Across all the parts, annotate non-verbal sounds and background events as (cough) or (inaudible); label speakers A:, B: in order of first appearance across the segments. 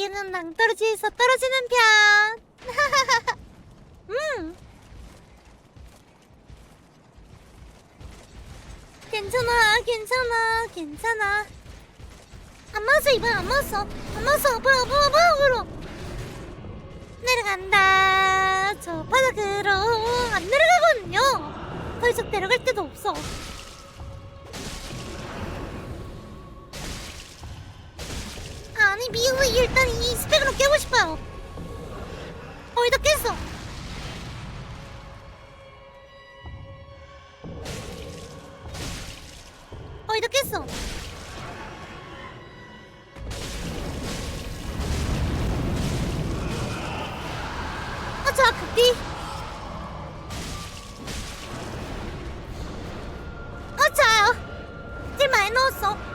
A: 얘는 낭떠러지에서 떨어지는 편. (laughs) 음. 괜찮아, 괜찮아, 괜찮아. 안 맞았어, 이번 안 맞았어. 안 뭐야, 뭐야, 뭐야, 뭐야. 내려간다. 저 바닥으로 안 내려가거든요. 더 이상 내려갈 데도 없어. 일단 이 스펙으로 깨고 싶어요. 거의 다 깼어. 거의 다 깼어. 아, 저 극디. 아, 자요. 딜 많이 넣었어.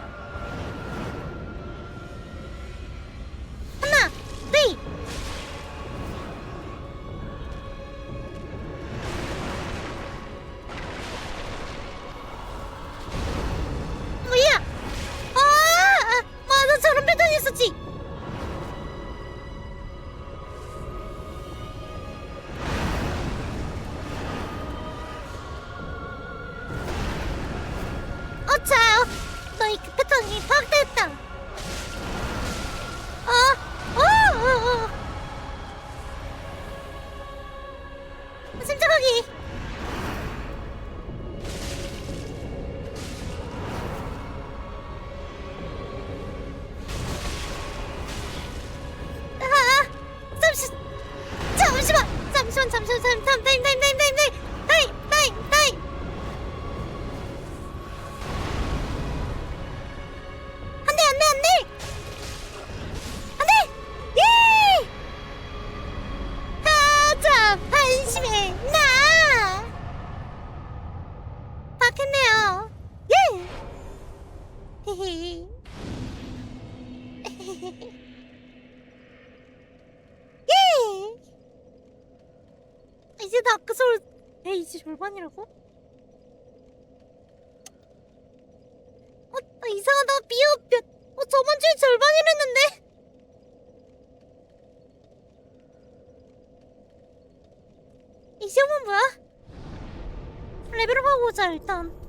A: 차요. 너희 그 패턴이 파악됐다. 어, 어, 어, 어. 침착하게. 아, 잠시, 잠시만, 잠시만, 잠시만, 잠시만, 타임, 타임, 타임, (laughs) 예! 이제 다크소울 베이지 절반이라고? 어, 아, 이상하다 비어 몇 어, 저번 주에 절반이랬는데 이 시험은 뭐야? 레벨업 하고 오자 일단